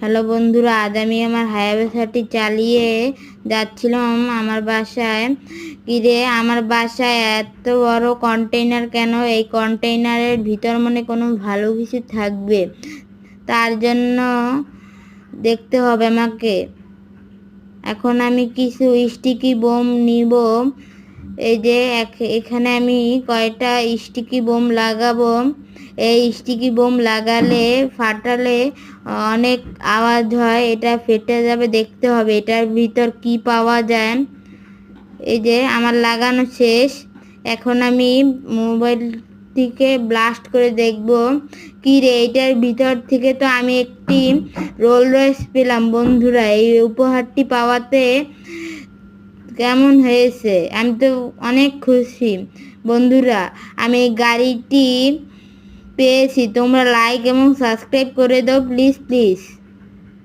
Hello বন্ধুরা, আজ আমি আমার হায়াবেসাটি চালিয়ে যাচ্ছিলাম আমার বাসায়। কিরে, আমার বাসায় এত বড় কন্টেইনার কেন? এই কন্টেইনারের ভিতর মনে কোনো ভালো কিছু থাকবে? তার জন্য দেখতে হবে আমাকে। এখন আমি কিছু স্টিকি বোম নিব। এই যে এখ- এখানে আমি কয়টা স্টিকি বোম লাগাবো? এই স্টিকি বোম লাগালে, ফাটালে অনেক আওয়াজ হয়, এটা ফেটে যাবে, দেখতে হবে, এটার ভিতর কি পাওয়া যায়। এই যে আমার লাগানো শেষ। এখন আমি মোবাইল থেকে ব্লাস্ট করে দেখব। কি রে, এটার ভিতর থেকে তো আমি একটি রোল রয়েস পেলাম, বন্ধুরা। এই উপহারটি পাওয়াতে কেমন হয়েছে? আমি তো অনেক খুশি। বন্ধুরা, আমি গাড়িটি পেয়েছি। তোমরা লাইক এবং সাবস্ক্রাইব করে দাও প্লিজ প্লিজ